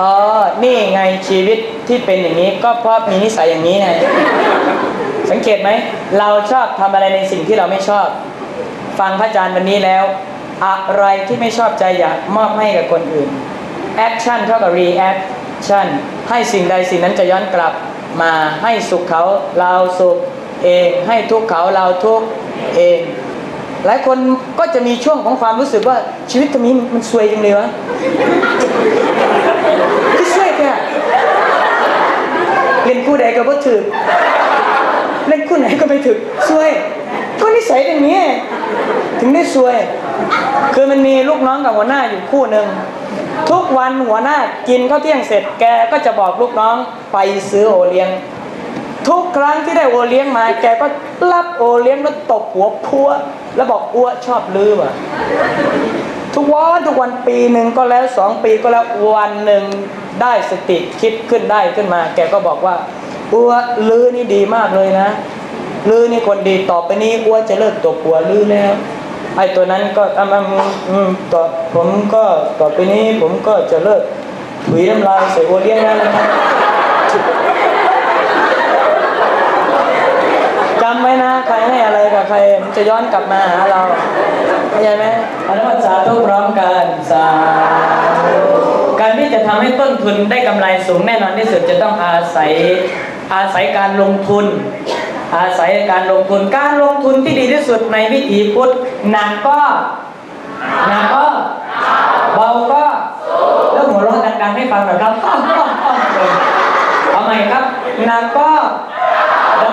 อ๋อนี่ไงชีวิตที่เป็นอย่างนี้ก็เพราะมีนิสัยอย่างนี้ไงสังเกตไหม เราชอบทำอะไรในสิ่งที่เราไม่ชอบ ฟังพระอาจารย์วันนี้แล้ว อะไรที่ไม่ชอบใจอยากมอบให้กับคนอื่น action เท่ากับ reaction ให้สิ่งใดสิ่งนั้นจะย้อนกลับมาให้สุขเขาเราสุขเอง ให้ทุกข์เขาเราทุกข์เอง หลายคนก็จะมีช่วงของความรู้สึกว่าชีวิตทำไมมันซวยจังเลยวะ คือซวยแค่เล่นคู่ใดก็บ่ถึกเล่นคู่ไหนก็ไม่ถึกซวย ก็นิสัยอย่างนี้ ถึงได้ซวย คือมันมีลูกน้องกับหัวหน้าอยู่คู่หนึ่งทุกวันหัวหน้ากินข้าวเที่ยงเสร็จแกก็จะบอกลูกน้องไปซื้อโอเลี้ยง ทุกครั้งที่ได้โอเลี้ยงมา แกก็รับโอเลี้ยงแล้วตบหัวพัว แล้วบอกอ้วชอบลืมอะ ทุกวันทุกวันปีหนึ่งก็แล้วสองปีก็แล้ววันหนึ่งได้สติคิดขึ้นได้ขึ้นมา แกก็บอกว่าอ้วลือนี่ดีมากเลยนะลือนี่คนดีต่อไปนี้อ้วจะเลิกตบหัวลือแล้วไอ้ตัวนั้นก็อะอืมอืมต่อผมก็ต่อไปนี้ผมก็จะเลิกถุยน้ำลายใส่โอเลี้ยงแล้วนะจำไว้นะ ใครให้อะไรกับใครมันจะย้อนกลับมาหาเรา เข้าใจไหมอนุโมทนาสาธุพร้อมกันสาธุการที่จะทำให้ต้นทุนได้กำไรสูงแน่นอนที่สุดจะต้องอาศัยอาศัยการลงทุน อาศัยการลงทุนการลงทุนที่ดีที่สุดในวิถีพุทธหนักก็หนักก็เบาก็แล้วหัวเราะดังๆให้ฟังหน่อยครับเอาใหม่ครับหนักก็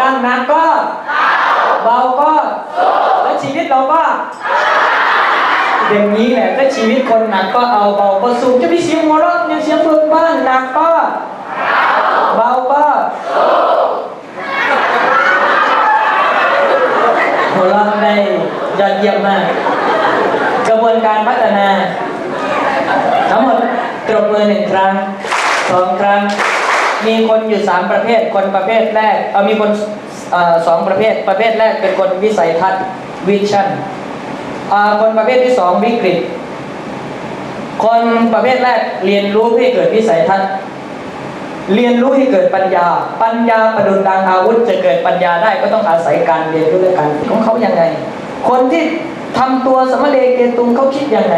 ดังๆหนักก็เบาก็แล้วชีวิตเราก็ อย่างนี้แหละถ้าชีวิตคนหนักก็เอาเบาก็สูงจะมีเสียงหัวเราะเนี่ยเสียงเบิกบ้านหนักก็เบาก็หัวเราะได้ยอดเยี่ยมมาก กระบวนการพัฒนา ทั้งหมดตรบมือหนึ่งครั้งสองครั้งมีคนอยู่สามประเภท คนประเภทแรก เอามีคนอสองประเภท ประเภทแรกเป็นคนวิสัยทัศน์วิชั่น คนประเภทที่สองวิกฤต คนประเภทแรกเรียนรู้ให้เกิดวิสัยทัศน์ เรียนรู้ให้เกิดปัญญา ปัญญาประดุจดังอาวุธ จะเกิดปัญญาได้ก็ต้องอาศัยการเรียนรู้ด้วยกันของเขาอยังไง คนที่ทำตัวสมเลเกตุงเขาคิดอยังไง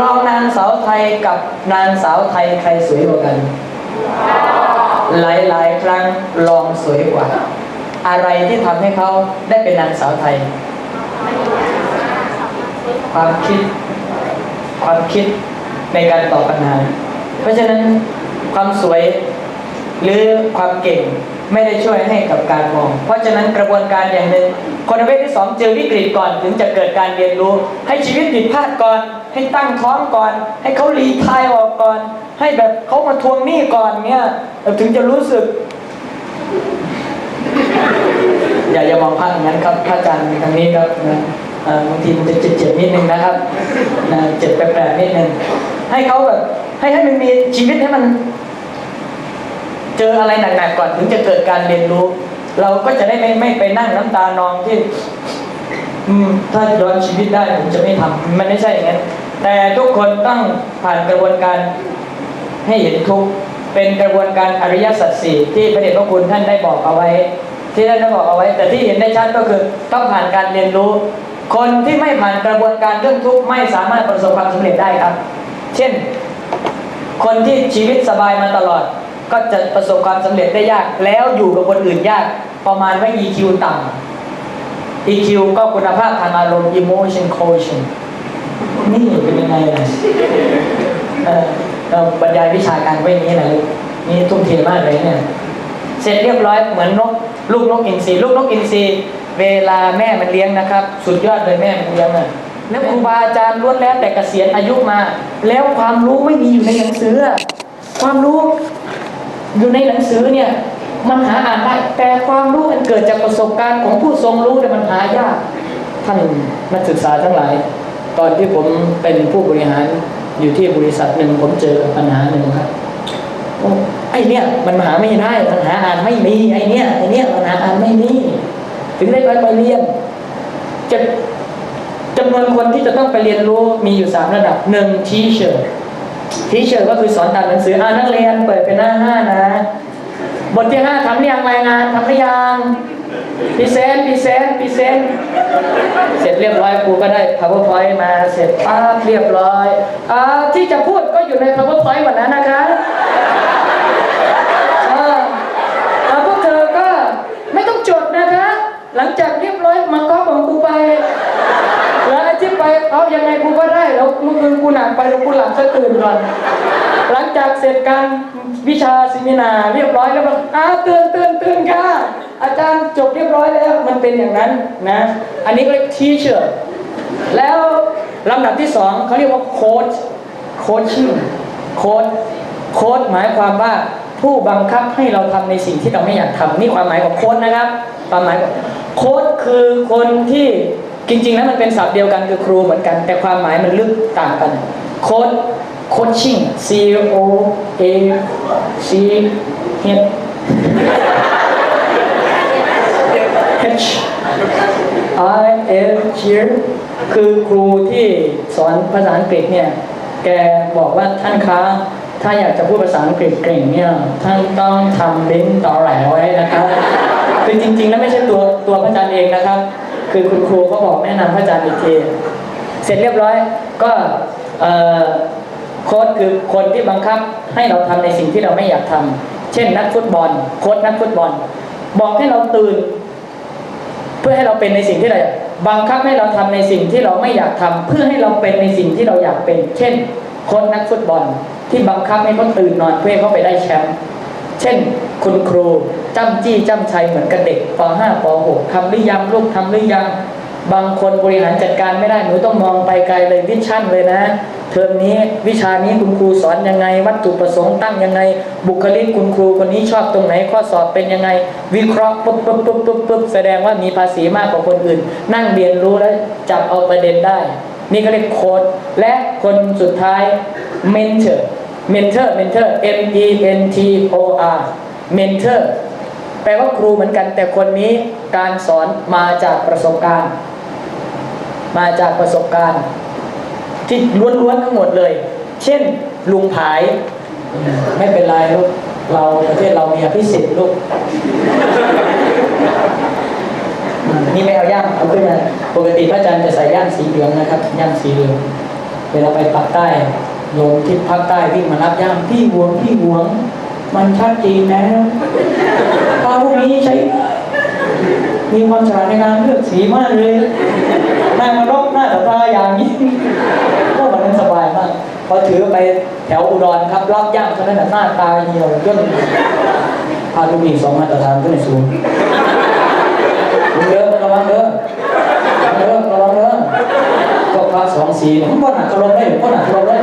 ลองนางสาวไทยกับนางสาวไทยใครสวยกว่ากัน หลายๆ ครั้งลองสวยกว่า อะไรที่ทำให้เขาได้เป็นนางสาวไทย ความคิด ความคิดในการตอบปัญหา เพราะฉะนั้นความสวยหรือความเก่งไม่ได้ช่วยให้กับการมอง เพราะฉะนั้นกระบวนการอย่างหนึ่งคนประเภทที่สองเจอวิกฤตก่อนถึงจะเกิดการเรียนรู้ ให้ชีวิตผิดพลาดก่อน ให้ตั้งท้องก่อน ให้เขารีทายออกก่อน ให้แบบเขามาทวงหนี้ก่อนเนี่ยถึงจะรู้สึก อย่าอย่ามองพลาดอย่างนั้นครับพระอาจารย์ทางนี้ครับนะ บางทีมันจะเจ็บเจ็บๆนิดนึงนะครับเจ็บแปลกๆนิดนึงให้เขาแบบให้ให้มันมีชีวิตให้มัน เจออะไรหนักๆก่อนถึงจะเกิดการเรียนรู้ เราก็จะได้ไม่ไม่ไปนั่งน้ำตานองที่ อืม ถ้าย้อนชีวิตได้ผมจะไม่ทำมันไม่ใช่อย่างนั้นแต่ทุกคนต้องผ่านกระบวนการให้เห็นทุกเป็นกระบวนการอริยสัจสี่ที่พระเดชพระคุณท่านได้บอกเอาไว้ ที่ท่านได้บอกเอาไว้ แต่ที่เห็นได้ชัดก็คือต้องผ่านการเรียนรู้ คนที่ไม่ผ่านกระบวนการเรื่องทุกข์ไม่สามารถประสบความสำเร็จได้ครับ เช่น คนที่ชีวิตสบายมาตลอด ก็จะประสบความสำเร็จได้ยาก แล้วอยู่กับคนอื่นยาก ประมาณว่า EQ ต่ำ EQ ก็คุณภาพทางอารมณ์ emotion quotient นี่เป็นยังไงล่ะเราบรรยายวิชาการไว้นี้นะลูกนี่ทุ่มเทมากเลยเนี่ย เสร็จเรียบร้อยเหมือนนก ลูกนกอินทรีลูกนกอินทรี เวลาแม่มันเลี้ยงนะครับ สุดยอดเลยแม่มันเลี้ยงอะแล้วครูบาอาจารย์ล้วนแล้วแต่เกษียณอายุมา แล้วความรู้ไม่มีอยู่ในหนังสือ ความรู้อยู่ในหนังสือเนี่ยมันหาอ่านได้แต่ความรู้มันเกิดจากประสบการณ์ของผู้ทรงรู้แต่มันหายากท่านนักศึกษาทั้งหลาย ตอนที่ผมเป็นผู้บริหารอยู่ที่บริษัทหนึ่งผมเจอปัญหาหนึ่งครับโอ้ไอเนี่ยมันหาไม่ได้มันหาอ่านไม่มีไอเนี่ยไอเนี่ยมันหาอ่านไม่มี ถึงได้ไปไปเรียนจะจำนวนคนที่จะต้องไปเรียนรู้มีอยู่สามระดับหนึ่ง teacher ทีเชอร์ก็คือสอนตามหนังสืออ่านักเรียนเปิดเป็นหน้าห้านะ บทที่ห้าทำหรือยังรายงานทำหรือยังพิเศษพิเศษพิเศษเสร็จเรียบร้อยครูก็ได้ powerpoint มาเสร็จปั๊บเรียบร้อยอ่าที่จะพูดก็อยู่ใน powerpoint หมดแล้วนะคะอ่าอ่าพวกเธอก็ไม่ต้องจดนะคะ หลังจากเรียบร้อยมาก็ของครูไปแล้วอ้ที่ไปเอายังไงกูก็ได้แล้วเมื่อคืนกูหนักไปแล้วกูหลับซะตื่นก่อนหลังจากเสร็จการวิชาซิมินาเรียบร้อยแล้วมันอ้าวตื่นตื่นตื่นค่ะ อาจารย์จบเรียบร้อยแล้วมันเป็นอย่างนั้นนะ อันนี้ก็เรียกทีเชอร์แล้วลำดับที่สองเขาเรียกว่าโค้ชโคชชิ่งโค้ชโค้ชหมายความว่าผู้บังคับให้เราทำในสิ่งที่เราไม่อยากทำนี่ความหมายของโค้ชนะครับ ความหมายของ โค้ชคือคนที่จริงๆแล้วมันเป็นศัพท์เดียวกันคือครูเหมือนกัน แต่ความหมายมันลึกต่างกันโค้ช coaching C O A C H H I L cheer คือครูที่สอนภาษาอังกฤษเนี่ย แกบอกว่าท่านคะ ถ้าอยากจะพูดภาษาอังกฤษเก่งเนี่ย ท่านต้องทำลิ้นต่อแหลไว้นะครับ คือจริงๆแล้วไม่ใช่ตัวตัวพระอาจารย์เองนะครับ คือคุณครูก็บอกแนะนำพระอาจารย์อีกทีเสร็จเรียบร้อยก็เอ่อโค้ชคือคนที่บังคับให้เราทำในสิ่งที่เราไม่อยากทำเช่นนักฟุตบอล โค้ชนักฟุตบอล บอกให้เราตื่น เพื่อให้เราเป็นในสิ่งที่เราอยากบังคับให้เราทำในสิ่งที่เราไม่อยากทำเพื่อให้เราเป็นในสิ่งที่เราอยากเป็น เช่นโค้ชนักฟุตบอล ที่บังคับให้เขาตื่นนอนเพื่อให้เขาไปได้แชมป์เช่น คุณครูจ้ำจี้จ้ำชัยเหมือนกับเด็กป .5 ป .6 ทำหรือยังลูกทำหรือยัง บางคนบริหารจัดการไม่ได้หนูต้องมองไปไกลเลยวิชั่นเลยนะ เทอมนี้วิชานี้คุณครูสอนยังไง วัตถุประสงค์ตั้งยังไง บุคลิกคุณครูคนนี้ชอบตรงไหนข้อสอบเป็นยังไง วิเคราะห์ปุ๊บปุ๊บปุ๊บปุ๊บปุ๊บแสดงว่ามีภาษีมากกว่าคนอื่น นั่งเรียนรู้แล้วจับเอาประเด็นได้ นี่ก็เรียกโค้ดและคนสุดท้ายเมนเทอร์เมนเทอร์เมนเทอร์ M E N T O R เมนเทอร์แปลว่าครูเหมือนกัน แต่คนนี้การสอนมาจากประสบการณ์ มาจากประสบการณ์ ที่ล้วนๆทั้งหมดเลย เช่น ลุงผาย ไม่เป็นไรลูกเราประเทศเรามีอภิสิทธิ์ลูกนี่ไม่เอาย่ามเอาขึ้นมาปกติพระอาจารย์จะใส่ย่ามสีเหลืองนะครับย่ามสีเหลืองเวลาไปภาคใต้โยมที่ภาคใต้วิ่งมารับย่ามพี่หวงพี่หวง มันชัดเจนนะพระพวกนี้ใช้มีความฉลาดในการเลือกสีมากเลยนั่งมารบหน้าต่อตาอย่างนี้ก็วันนั้นสบายมากพอถือไปแถวอุดรครับรับย่างเท่านั้นนะหน้าตาเหี่ยวจนพาลูกหญิงสองมาตรฐานขึ้นในสูงเด้อระวังเด้อะเด้อระวังเด้อพวกพระสองสีผมก็หนักกระลมได้ผมก็หนักกระลมได้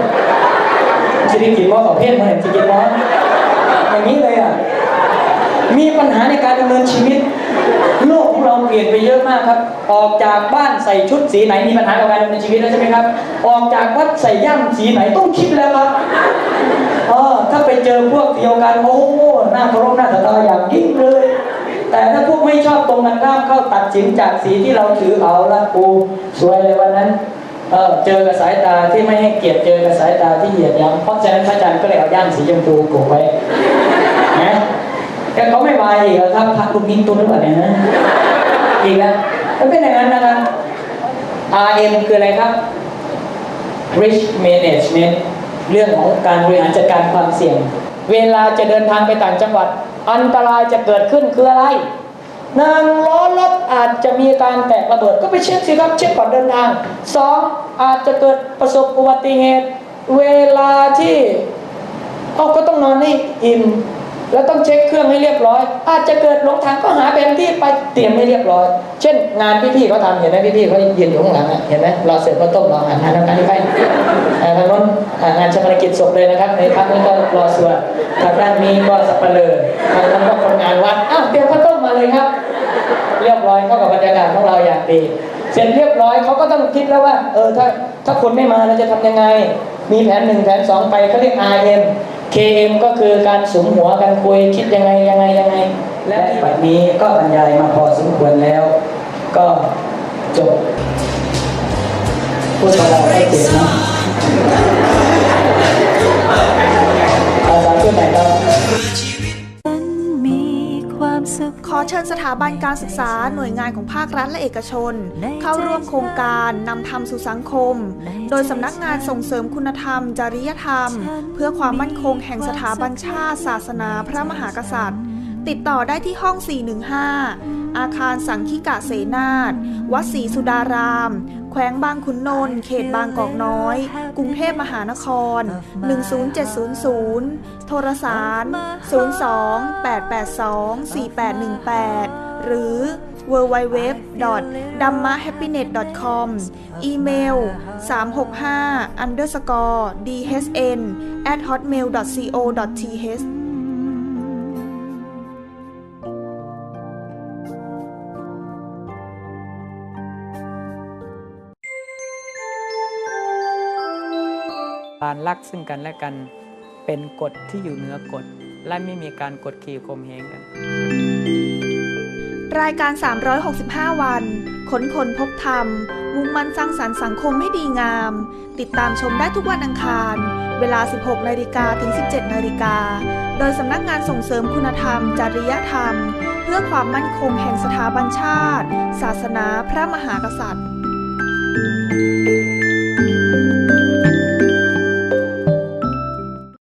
จะได้กินว่าขอเพศมาเห็นจะกินว่า อย่างนี้เลยอะ มีปัญหาในการดำเนินชีวิต โลกของเราเปลี่ยนไปเยอะมากครับ ออกจากบ้านใส่ชุดสีไหนมีปัญหากับการดำเนินชีวิตแล้วใช่ไหมครับ ออกจากวัดใส่ย่ามสีไหนต้องคิดแล้วครับเออถ้าไปเจอพวกเดียวกันโอ้โหหน้าเคารพหน้าศรัทธาอย่างยิ่งเลย แต่ถ้าพวกไม่ชอบตรงกันข้ามเข้าตัดสินจากสีที่เราถือเอาละกูสวยเลยวันนั้นเออเจอกับสายตาที่ไม่ให้เกียรติเจอกับสายตาที่เหยียดยามเพราะฉะนั้นพระอาจารย์ก็เลยเอาย่ามสีชมพูกบไว้ แต่เขาไม่มาอีกแล้วครับพระลูกนิ้นตัวนึงอะไรนะอีกแล้วมันเป็นอย่างนั้นนะครับ RM คืออะไรครับ Risk Management เรื่องของการบริหารจัดการความเสี่ยง เวลาจะเดินทางไปต่างจังหวัด อันตรายจะเกิดขึ้นคืออะไรหนึ่งล้อรถอาจจะมีการแตกระเบิดก็ไปเช็คสิครับเช็คก่อนเดินทางสองอาจจะเกิดประสบอุบัติเหตุ เวลาที่เอาก็ต้องนอนให้อิ่ม แล้วต้องเช็คเครื่องให้เรียบร้อย อาจจะเกิดหลงทางก็หาแผนที่ไปเตรียมให้เรียบร้อย เช่น งานพี่ๆเขาทำเห็นไหมพี่ๆเขายืนอยู่ข้างหลังเห็นไหมเราเสร็จก็ต้มเราหันหาทางการที่ไปทางโน้นงานชาปนกิจศพเลยนะครับ ในพักนี้ก็รอสวดทางด้านนี้ก็สับปะเลอทางนั้นก็คนงานวัดอ้าวเตรียมข้าวต้มมาเลยครับ เรียบร้อยเข้ากับบรรยากาศของเราอย่างดีเสร็จเรียบร้อยเขาก็ต้องคิดแล้วว่าเออถ้าถ้าคนไม่มาเราจะทำยังไง มีแผนหนึ่งแผนสองไปเขาเรียก RM KM ก็คือการสมหัวกันคุยคิดยังไงยังไงยังไง และบัดนี้ก็บรรยายมาพอสมควรแล้ว ก็จบพูดมาแล้วไม่เจ็บนะอาสาขึ้นไหนครับ เชิญสถาบันการศึกษาหน่วยงานของภาครัฐและเอกชน เข้าร่วมโครงการนำธรรมสู่สังคม โดยสำนักงานส่งเสริมคุณธรรม จริยธรรม เพื่อความมั่นคงแห่งสถาบันชาติ ศาสนา พระมหากษัตริย์ ติดต่อได้ที่ห้อง 415 อาคารสังคิกะเสนาถวัดศรีสุดารามแข วงบางขุนนนท์เขตบางกอกน้อย กรุงเทพมหานคร 10700 โทรสาร 02 882 4818 หรือ www d a m m a h a p p i n e t com อีเมล 365 underscore dhn at hotmail.co.th การรักซึ่งกันและกันเป็นกฎที่อยู่เหนือกฎ และไม่มีการกดขี่ข่มเหงกัน รายการ 365 วันค้นคนพบธรรม มุ่งมั่นสร้างสรรค์สังคมให้ดีงาม ติดตามชมได้ทุกวันอังคาร เวลา 16 นาฬิกาถึง 17 นาฬิกา โดยสำนักงานส่งเสริมคุณธรรม จริยธรรม เพื่อความมั่นคงแห่งสถาบันชาติ ศาสนาพระมหากษัตริย์